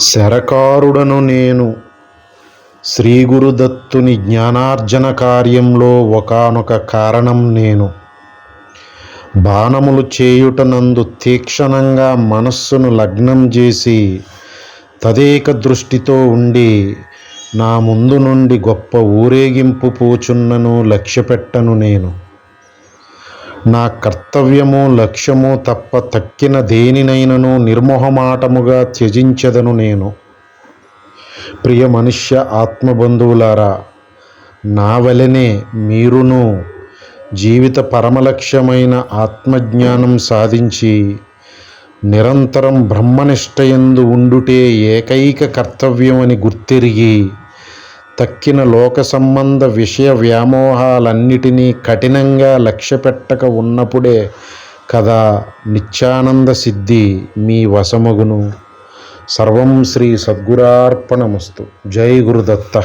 శరకారుడను నేను. శ్రీ గురుదత్తుని జ్ఞానార్జన కార్యంలో ఒకానొక కారణం నేను. బాణములు చేయుటనందు తీక్షణంగా మనస్సును లగ్నం చేసి తదేక దృష్టితో ఉండి నా ముందు నుండి గొప్ప ఊరేగింపు పోచున్నను లక్ష్యపెట్టను నేను. నా కర్తవ్యము లక్ష్యము తప్ప తక్కిన దేనినైనను నిర్మోహమాటముగా త్యజించదను నేను. ప్రియ మనుష్య ఆత్మబంధువులారా నా వలనే మీరును జీవిత పరమలక్ష్యమైన ఆత్మజ్ఞానం సాధించి నిరంతరం బ్రహ్మనిష్టయందు ఉండుటే ఏకైక కర్తవ్యమని గుర్తిరిగి తక్కిన లోక సంబంధ విషయ వ్యామోహాలన్నిటినీ కఠినంగా లక్ష్యపెట్టక ఉన్నప్పుడే కదా నిత్యానంద సిద్ధి మీ వశమగును. సర్వం శ్రీ సద్గురార్పణమస్తు. జై గురుదత్త.